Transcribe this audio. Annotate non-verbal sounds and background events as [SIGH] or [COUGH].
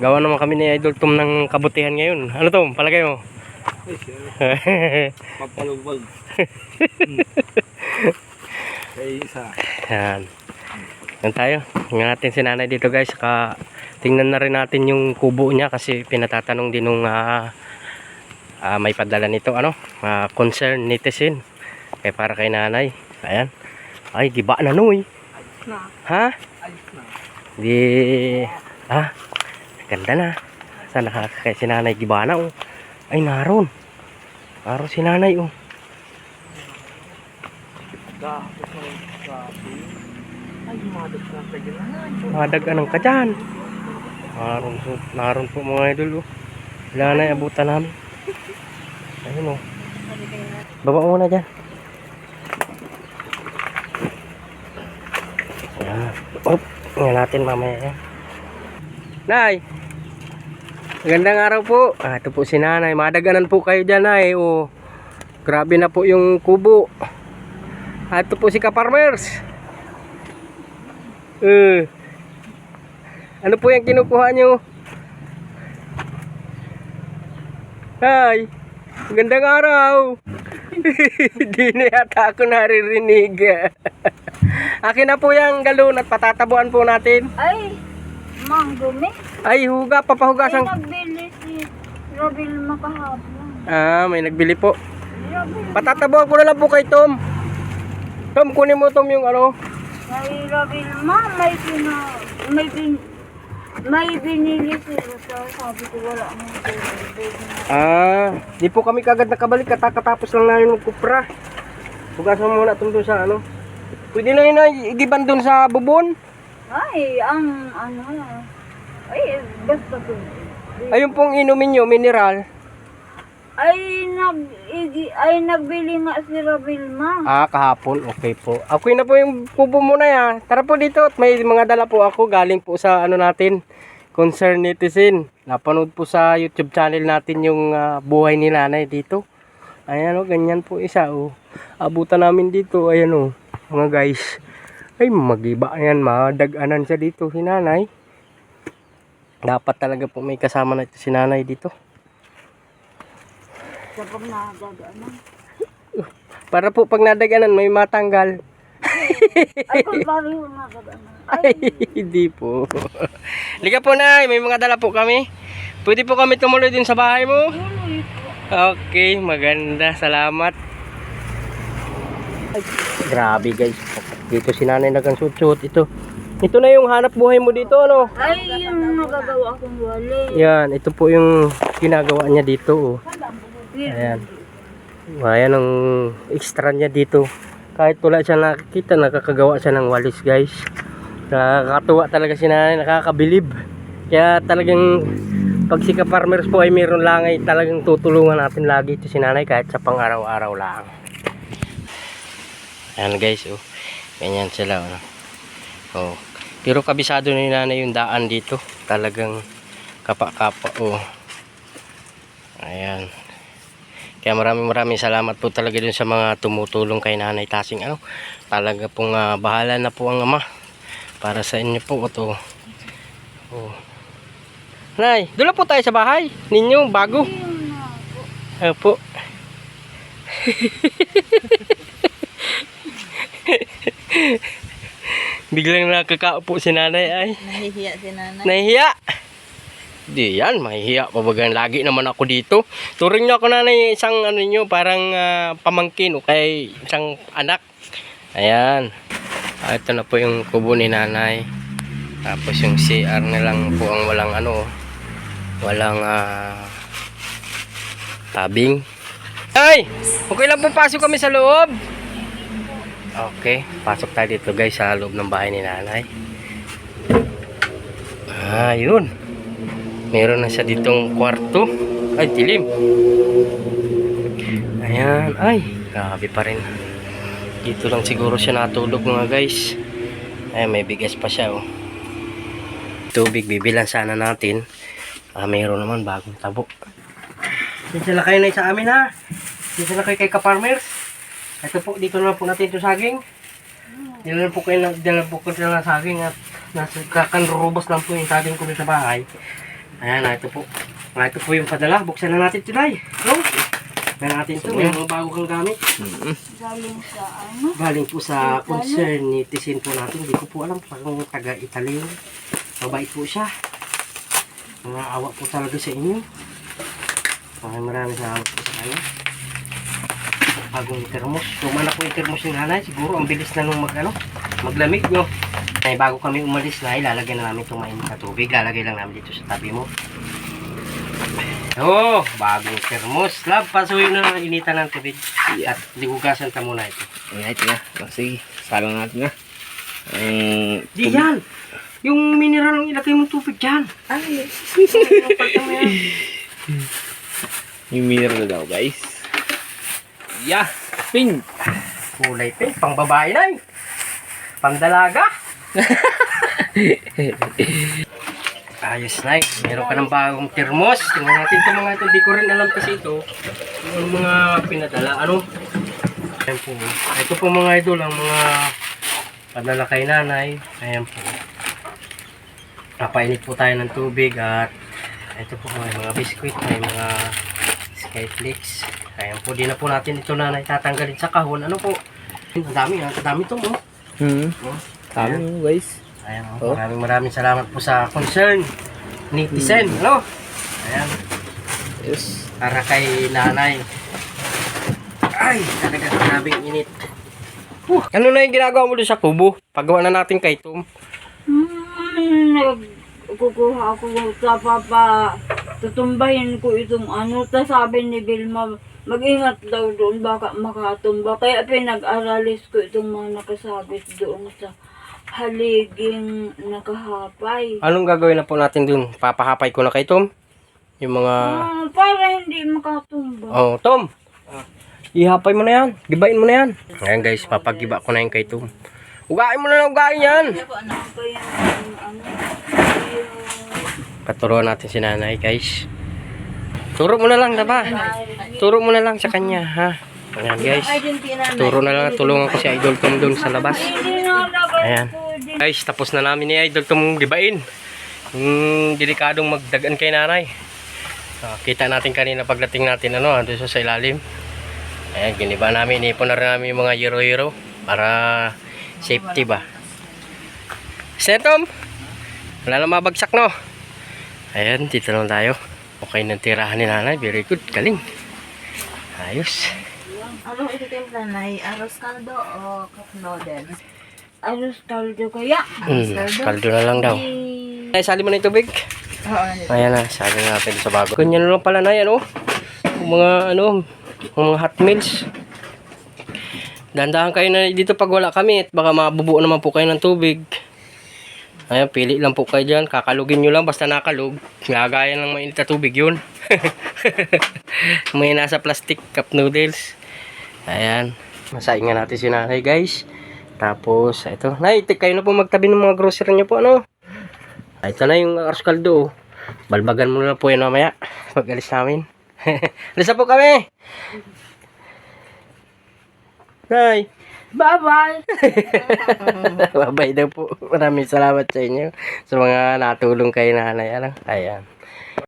Gawa naman kami ni Idol Tom ng kabutihan ngayon. Ano Tom? Palagay mo? Pampalubag. [LAUGHS] Kaya isa. Yan. Yan tayo. Tingnan natin si nanay dito guys. Saka tingnan na rin natin yung kubo niya kasi pinatatanong din nung ah, ah, may padala nito ano, ah, concern netizen. Kaya para kay nanay. Ayan. Ay, giba na no eh. Na. Ha? Ayos na. Di ah, ganda na. Saan nakakakaya si nanay giba na oh. Ay, naroon. Naroon si nanay oh. Madag sa ka dyan. Naroon po, naroon po mga idol oh. Wala na abutan namin. Ayun oh. Baba muna dyan. Yan. Op, tingnan natin mamaya yan. Nay! Magandang araw po. Ah, ito po si nanay. Madaganan po kayo dyan ay. Oh. Grabe na po yung kubo. Ah, ito po si Kaparmers. Eh. Ano po yung kinukuha nyo? Hi! Magandang araw! [LAUGHS] Hindi na yata ako naririnig. [LAUGHS] Akin na po yung galon at patatabuan po natin. Ay, mang dumi. Ay, huga, papahugasan. nagbili si Robin makahapon. Ah, may nagbili po. Robin, Patatabuan ko na lang po kay Tom. Tom, kunin mo Tom yung ano. may Robin ma, may pina, may bin, may binili si Ruta. Sabi ko wala tubig. Ah, di po kami kagad nakabalik. Katakatapos lang namin magkupra. Hugasan mo muna Tom doon sa ano. Pwede na yun na igiban doon sa bubon. Ay, ang ano, ay, basta to. Ayun pong inumin nyo, mineral. Ay, nag, igi, ay, nagbili nga si Robin ma. Ah, kahapon. Okay po. Ako na po yung kubo muna ya. Tara po dito. at May mga dala po ako. Galing po sa ano natin. Concern Netizen. Napanood po sa YouTube channel natin yung ah, buhay ni nanay dito. Ayan o, ganyan po isa o. Abutan namin dito. Ayan o, mga guys. Ay, magiba yan. Madaganan siya dito si nanay. Dapat talaga po may kasama na ito si nanay dito. Kapag nagagaan na. Para po pag nadaganan may matanggal. Ay. Ay, hindi po. Liga po na, may mga dala po kami. Pwede po kami tumuloy din sa bahay mo. Okay, maganda. Salamat. Ay, grabe guys. Dito si nanay nagang suot Ito. Ito na yung hanap buhay mo dito, ano? Ay, yung nagagawa akong wali. Yan, ito po yung ginagawa niya dito. Oh. Ayan. Ayan ang extra niya dito. Kahit wala siya nakikita, nakakagawa siya ng walis guys. Nakakatuwa talaga si nanay, nakakabilib. Kaya talagang pag si farmers po ay meron lang ay talagang tutulungan natin lagi ito si nanay kahit sa pang araw-araw lang. Ayan guys, oh. Ganyan sila, oh. oh. Pero kabisado ni nanay yung daan dito. Talagang kapa-kapa, oh. Ayan. Kaya maraming maraming salamat po talaga dun sa mga tumutulong kay Nanay Tasing. Ano, talaga pong ah, bahala na po ang ama. Para sa inyo po ito. Oh. Nay, doon po tayo sa bahay. Ninyo, bago. Yun na po. Ano po. [LAUGHS] [LAUGHS] Biglang nakakaupo si nanay ay. Nahihiya si nanay. Nahihiya. Di yan, mahihiya pa bagang lagi naman ako dito. Turing niyo ako nanay isang ano niyo, parang ah, pamangkin o kay isang anak. Ayan. Ah, ito na po yung kubo ni nanay. Tapos yung CR na lang po ang walang ano, walang ah, tabing. Ay! Okay lang po pasok kami sa loob. Okay, pasok tayo dito guys sa loob ng bahay ni nanay. Ah. Meron na siya ditong kwarto. Ay, dilim. Ayan. Ay, grabe pa rin. Dito lang siguro siya natulog mga guys. Ay, may bigas pa siya oh. Tubig, bibilan sana natin. Ah, mayroon naman bagong tabo. Na kayo na sa amin ha. Na kayo kay ka-farmers. Ito po, dito na po natin ito saging. Dito na po kayo, na- dito na po kayo na saging at nasa kakanrubos lang po yung saging ko sa bahay. Ayan, ah, ito po. Ah, ito po yung padala. Buksan na natin ito, Nay. Go! Buksan natin ito. May mga bago kang gamit. Galing sa ano? Galing po sa concern ni Tisin po natin. Hindi ko po alam kung taga-Italy. yun. Mabait po siya. Mga awa po talaga sa inyo. Maraming maraming salamat po sa kanya. Bagong termos. Kung man ako yung termos yung nanay, siguro ang bilis na nung mag, ano, maglamig, no? Ay, bago kami umalis na, ilalagay na namin itong mainit na tubig. Lalagay lang namin dito sa tabi mo. Oh, bagong termos. Lab, pasuhin na initan ng tubig. At ligugasan ka muna ito. Ayan, ito na. O, sige, salang natin na. Ang Di yan. Yung mineral ang ilagay mong tubig dyan. Ay, [LAUGHS] yung mineral daw, guys. Yeah! Ping! Kulay pink. Pang babae na eh. Pang dalaga. [LAUGHS] Ayos na eh. Meron ka ng bagong termos. Tingnan natin ito mga ito. Di ko rin alam kasi ito. Yung mga pinadala. Ano? Ayan po. Ito po mga idol. Ang mga padala kay nanay. Ayan po. Napainit po tayo ng tubig at ito po may mga biskuit, may mga skyflakes. Ayan po, di na po natin ito na tatanggalin sa kahon. Ano po? Ang dami, ang dami ito mo. Hmm. Oh. Yun, guys. Ayan, Oh. oh. maraming maraming salamat po sa concern ni Tisen. Ano? Ayan, Yes. para kay nanay. Ay, talaga grabing init. Uh, ano na yung ginagawa mo doon sa kubo? Pagawa na natin kay Tom. Hmm, nagkukuha ako sa papa. Tutumbahin ko itong ano. Tapos sabi ni Vilma, mag-ingat daw doon, baka makatumba. Kaya pinag-aralis ko itong mga nakasabit doon sa haliging nakahapay. Anong gagawin na po natin dun? Papahapay ko na kay Tom? Yung mga... Ah, para hindi makatumba. Oh, Tom! Ihapay mo na yan. Gibain mo na yan. Ayan guys, papagiba ko na yan kay Tom. Ugain mo na lang, ugain yan! Ano? Yung... Paturuan natin si nanay guys. Turo mo na lang, diba? Turo mo na lang sa kanya, ha? Ayan guys. Turo na lang, tulungan ko si Idol Tom dun sa labas. Ayan. Guys, tapos na namin ni Idol Tom gibain. Yung delikadong magdagan kay nanay. Ah, kita natin kanina pagdating natin ano, doon sa ilalim. Ayan, giniba namin, inipon na rin namin yung mga hero-hero para safety ba. Setom! Wala na mabagsak no? Ayan, dito lang tayo. Okay ng tirahan ni nanay, very good, galing. Ayos. Ano ititimpla na? Aros kaldo o cup noodles? Aros kaldo kaya. Mm, kaldo na lang daw. Ay, sali mo na yung tubig. Oo. Ayan na, sabi na natin sa bago. Ganyan lang pala na yan, oh. Mga, ano, mga hot meals. Dandahan kayo na dito pag wala kami at baka mabubuo naman po kayo ng tubig. Ayan, pili lang po kayo dyan. Kakalugin nyo lang basta nakalug. Gagaya ng mainit na tubig yun. [LAUGHS] May nasa plastic cup noodles. Ayan. Masaingan natin si nanay guys. Tapos, ito. Nay, kayo na po magtabi ng mga grocery nyo po, ano? Ito na yung arroz kaldo. oh. Balbagan mo na po yun mamaya. Pag alis namin. [LAUGHS] alis na po kami. Nay. Bye-bye! [LAUGHS] Bye-bye daw po. Maraming salamat sa inyo. Sa mga natulong kay nanay. Ano? Ayan.